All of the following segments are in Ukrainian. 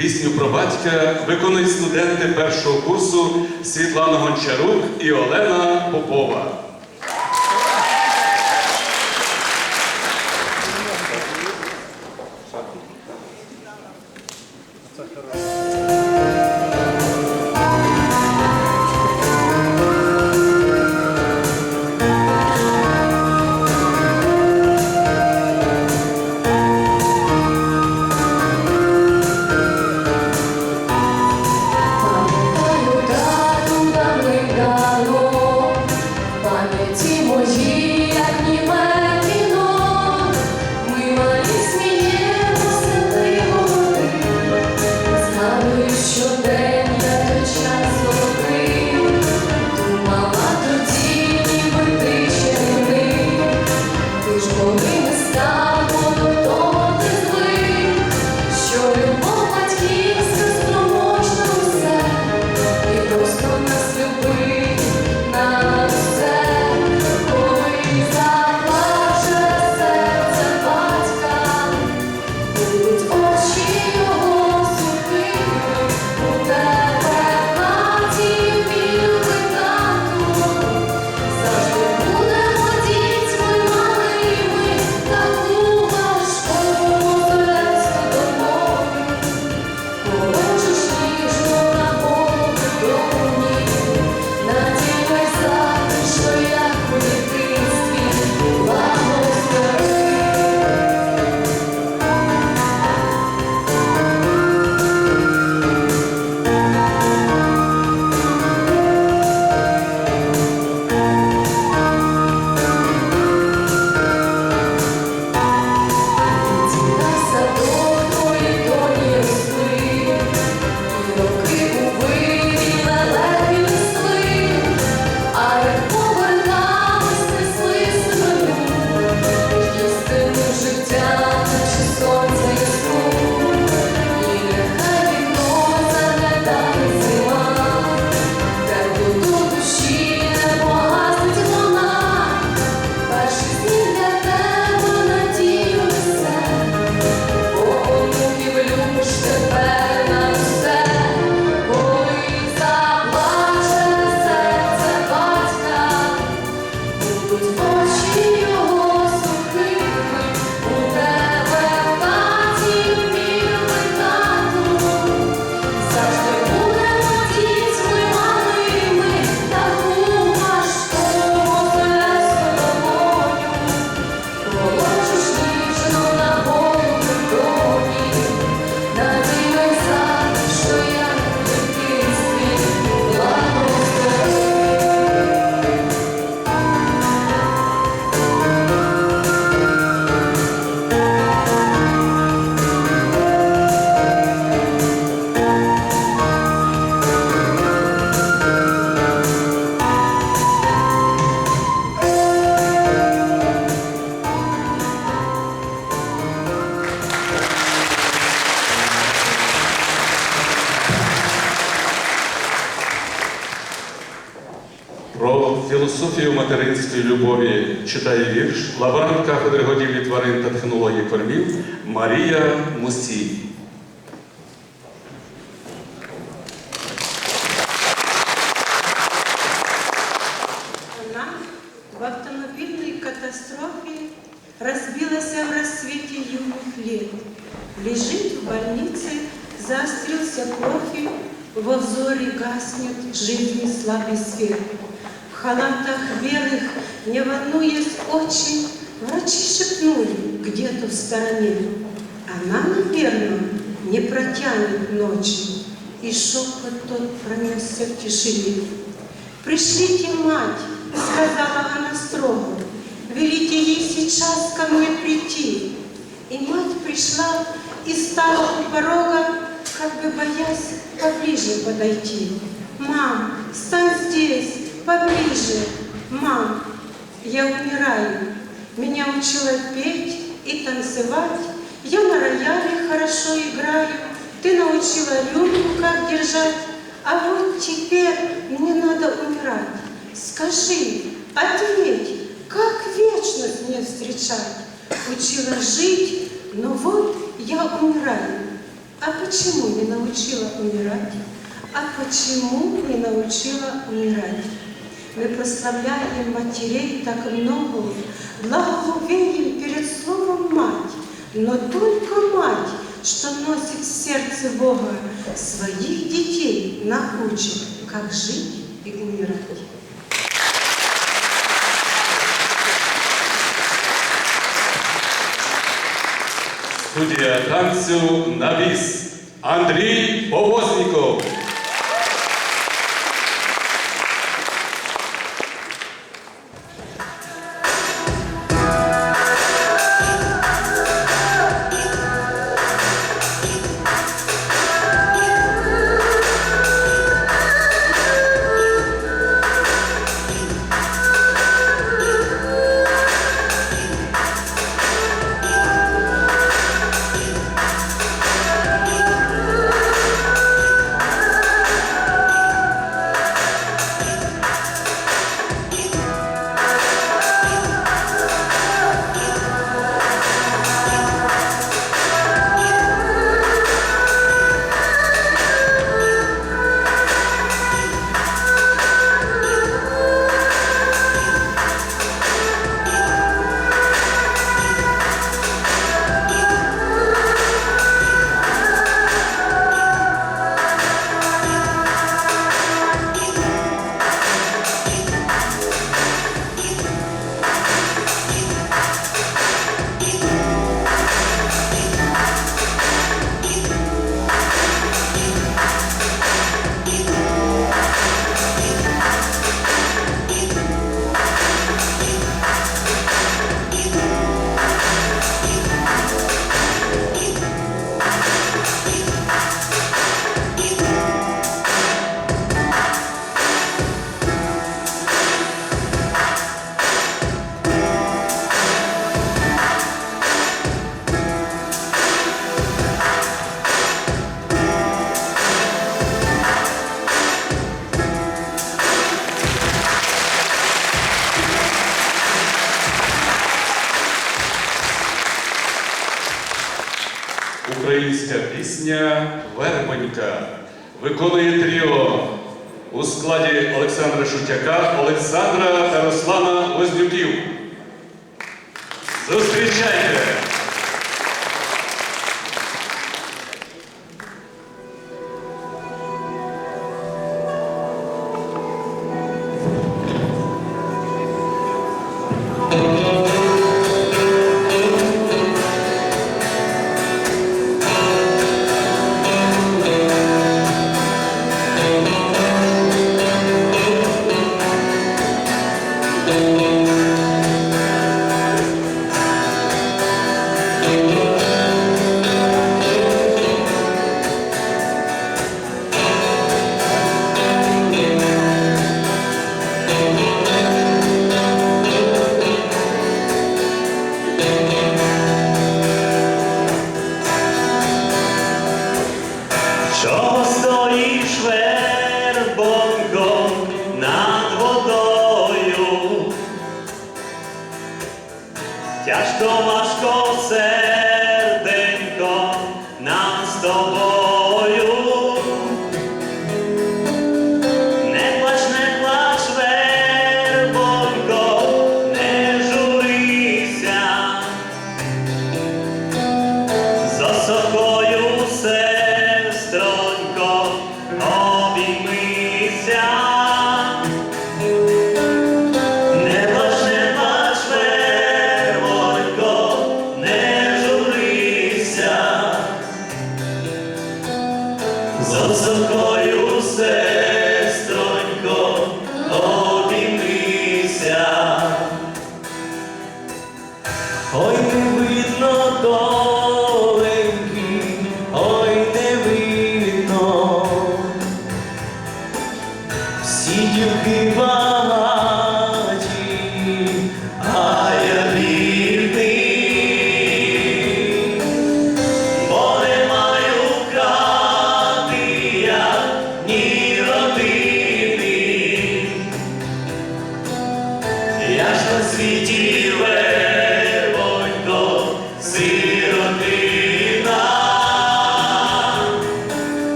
Пісню про батька виконують студенти першого курсу Світлана Гончарук і Олена Попова. Пам'ятаю читає вірш лаборант кафедри годівлі тварин та технології кормів Марія Мусій. Она в автомобильной катастрофе разбилась в рассвете юных лет. Лежит в больнице, заострился профиль, во взоре гаснет жизни слабый свет. В халатах белых, не волнуясь очень, врачи шепнули где-то в стороне. Она, наверное, не протянет ночи. И шепот тот пронесся в тишине. «Пришлите мать», — сказала она строго, «велите ей сейчас ко мне прийти». И мать пришла и стала у порога, как бы боясь поближе подойти. «Мам, стань здесь, поближе, мам, я умираю. Меня учила петь и танцевать. Я на рояле хорошо играю. Ты научила рюмку как держать. А вот теперь мне надо умирать. Скажи, ответь, как вечно мне встречать? Учила жить, но вот я умираю. А почему не научила умирать? А почему не научила умирать? Мы прославляем матерей так много, благоговеем перед словом «мать», но только мать, что носит в сердце Бога, своих детей научит, как жить и умирать. Студия танцю «Навіс» Андрей Повозников. Зустрічайте! то. Thank you.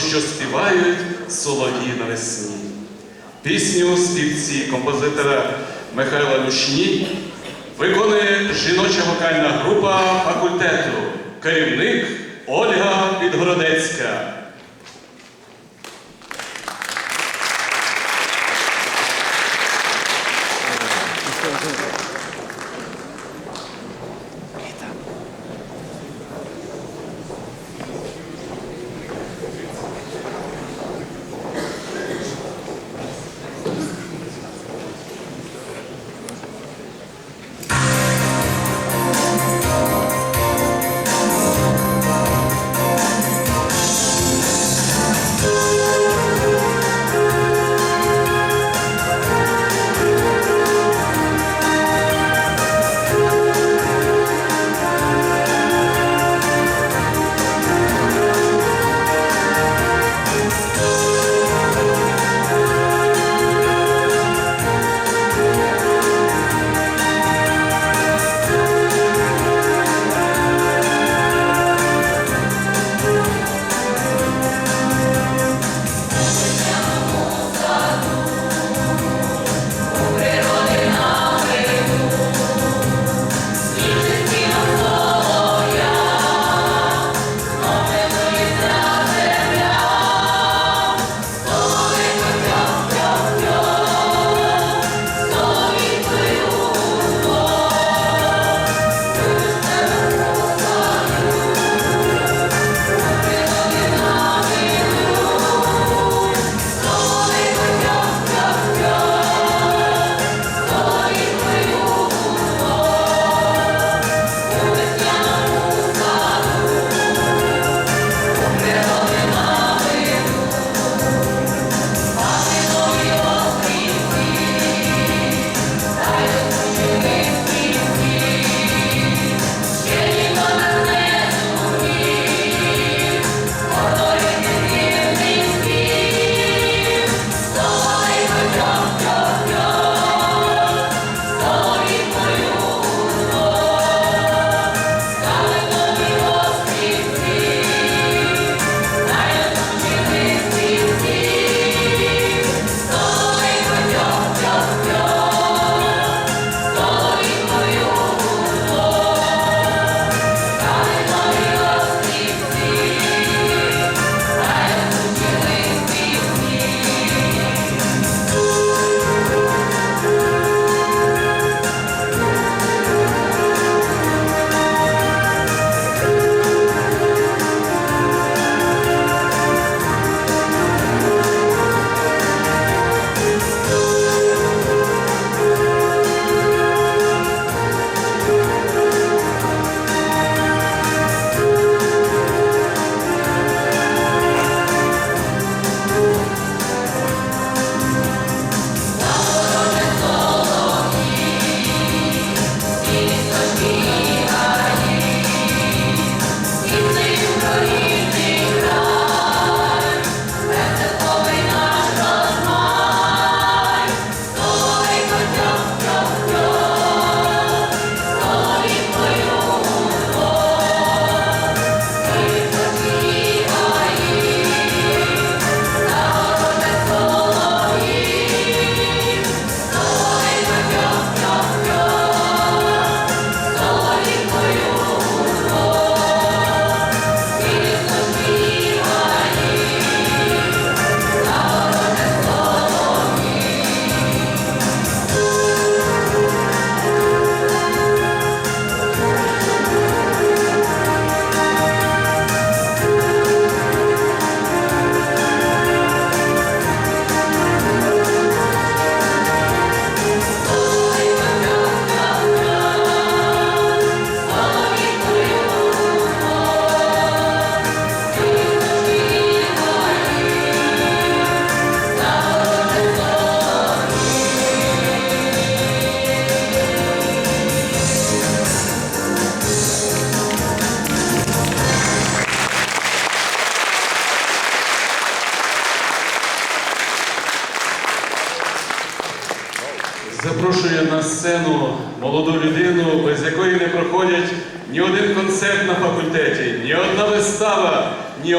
що співають солові на весні. Пісню співці композитора Михайла Лушні виконує жіноча вокальна група факультету, керівник Ольга Підгородецька.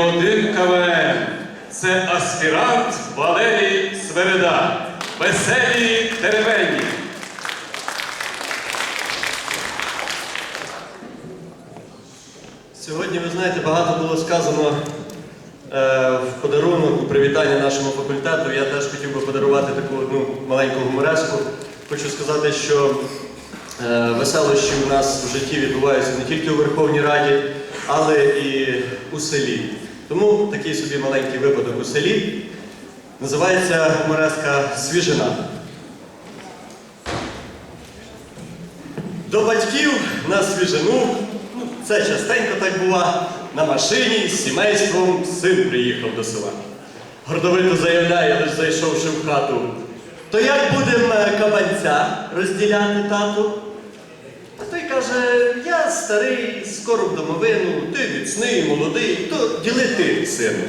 Один КВН. Це аспірант Валерій Свереда. Веселі теревені. Сьогодні, ви знаєте, багато було сказано е, в подарунок у привітання нашому факультету. Я теж хотів би подарувати таку одну маленьку гумореску. Хочу сказати, що е, веселощі у нас в житті відбуваються не тільки у Верховній Раді, але і у селі. Тому такий собі маленький випадок у селі. Називається гумореска Свіжина. До батьків на свіжину, ну, це частенько так бува, на машині з сімейством син приїхав до села. Гордовито заявляє, лиш зайшовши в хату. То як будемо кабанця розділяти тату? А той каже, старий, скоро в домовину, ти міцний, молодий, то діли ти, сину.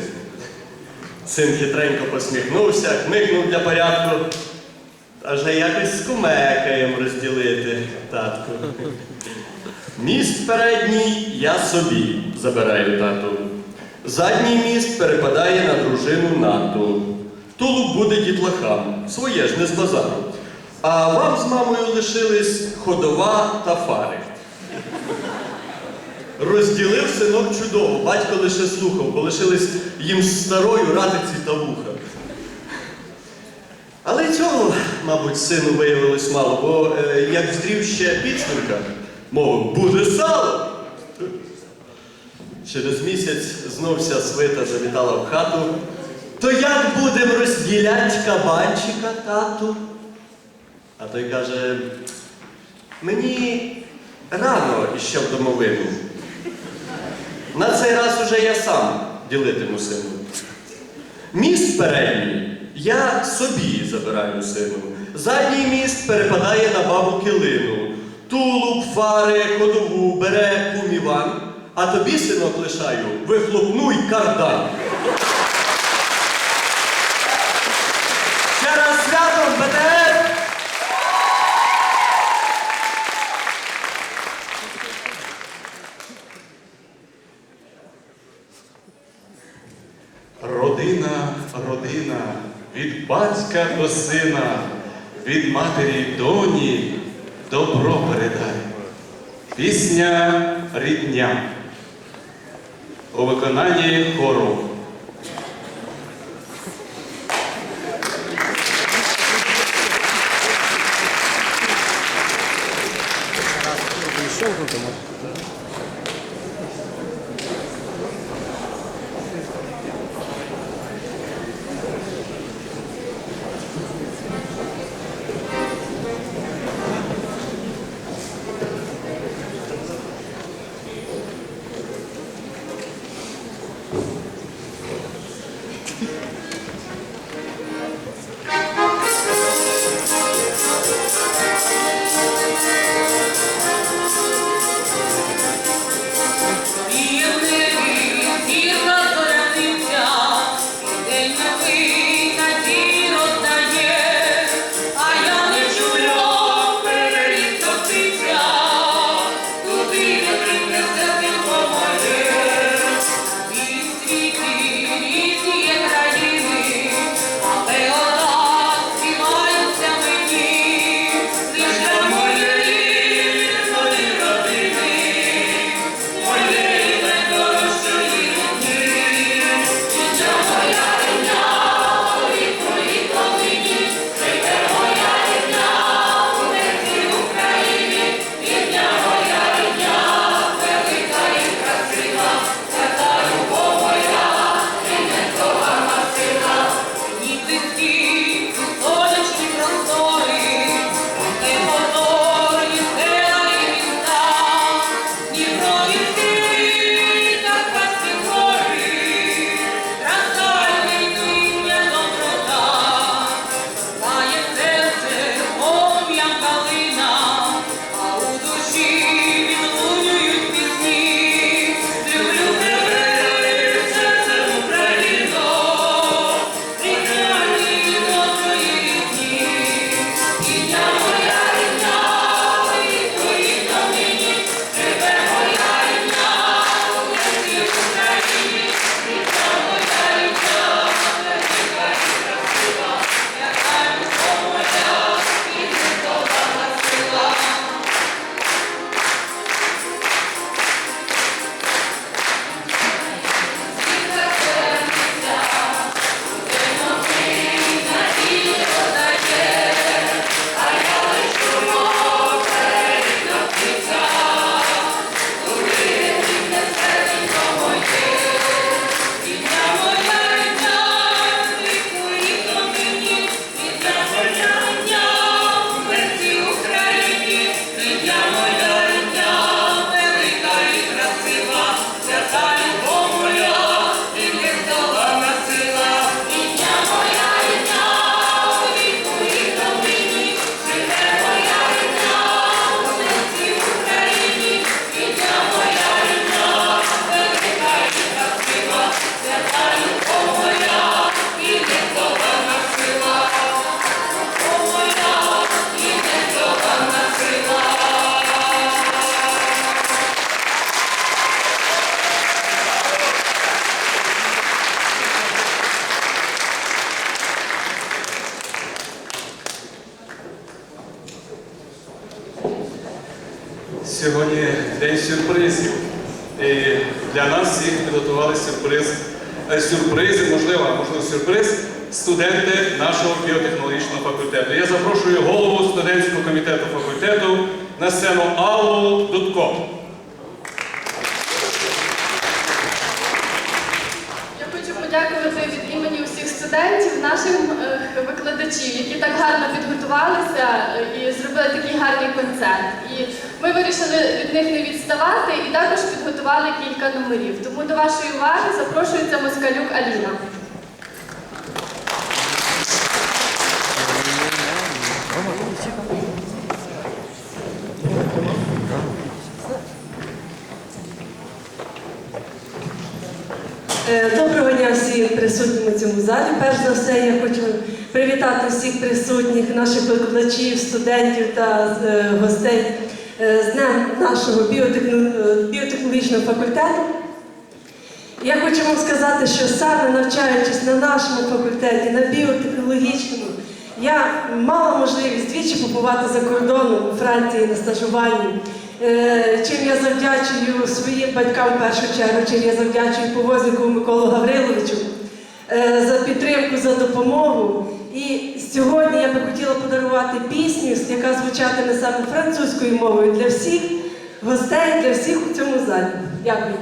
Син хитренько посміхнувся, хмикнув для порядку. Та вже якось скумекаєм розділити, татку. Міст передній я собі забираю тату. Задній міст перепадає на дружину нату. Тулуб буде дітлахам, своє ж не з базару. А вам з мамою лишились ходова та фари. Розділив синок чудово, батько лише слухав, бо лишились їм старою ратиці та вуха. Але цього, мабуть, сину виявилось мало, бо е, як здрів ще підсвинка, мовив, буде сало. Через місяць знов вся свита завітала в хату. То як будемо розділять кабанчика, тату? А той каже, мені рано іще в домовину. На цей раз уже я сам ділитиму сину. Міст передній я собі забираю сину. Задній міст перепадає на бабу килину. Тулуб, фари, ходову бере кум а тобі, синок, лишаю, вихлопнуй кардан. Батька до сина, від матері доні добро передай. Пісня рідня у виконанні хору. Для нас всіх підготували сюрприз. Е, Сюрпризи, можливо, а можливо, сюрприз студенти нашого біотехнологічного факультету. Я запрошую голову студентського комітету факультету на сцену Аллу Дудко. Я хочу подякувати від імені усіх студентів, нашим е, викладачів, які так гарно підготувалися е, і зробили такий гарний концерт. Ми вирішили від них не відставати і також підготували кілька номерів. Тому до вашої уваги запрошується Москалюк Аліна. Е, Доброго дня всім присутнім у цьому залі. Перш за все, я хочу привітати всіх присутніх, наших викладачів, студентів та е, гостей з Днем нашого е, біотехнологічного факультету. Я хочу вам сказати, що саме навчаючись на нашому факультеті, на біотехнологічному, я мала можливість двічі побувати за кордоном у Франції на стажуванні. Е, Чим я завдячую своїм батькам в першу чергу, чим я завдячую повознику Миколу Гавриловичу е, за підтримку, за допомогу. І сьогодні я би хотіла подарувати пісню, яка звучатиме саме французькою мовою для всіх гостей, для всіх у цьому залі. Дякую.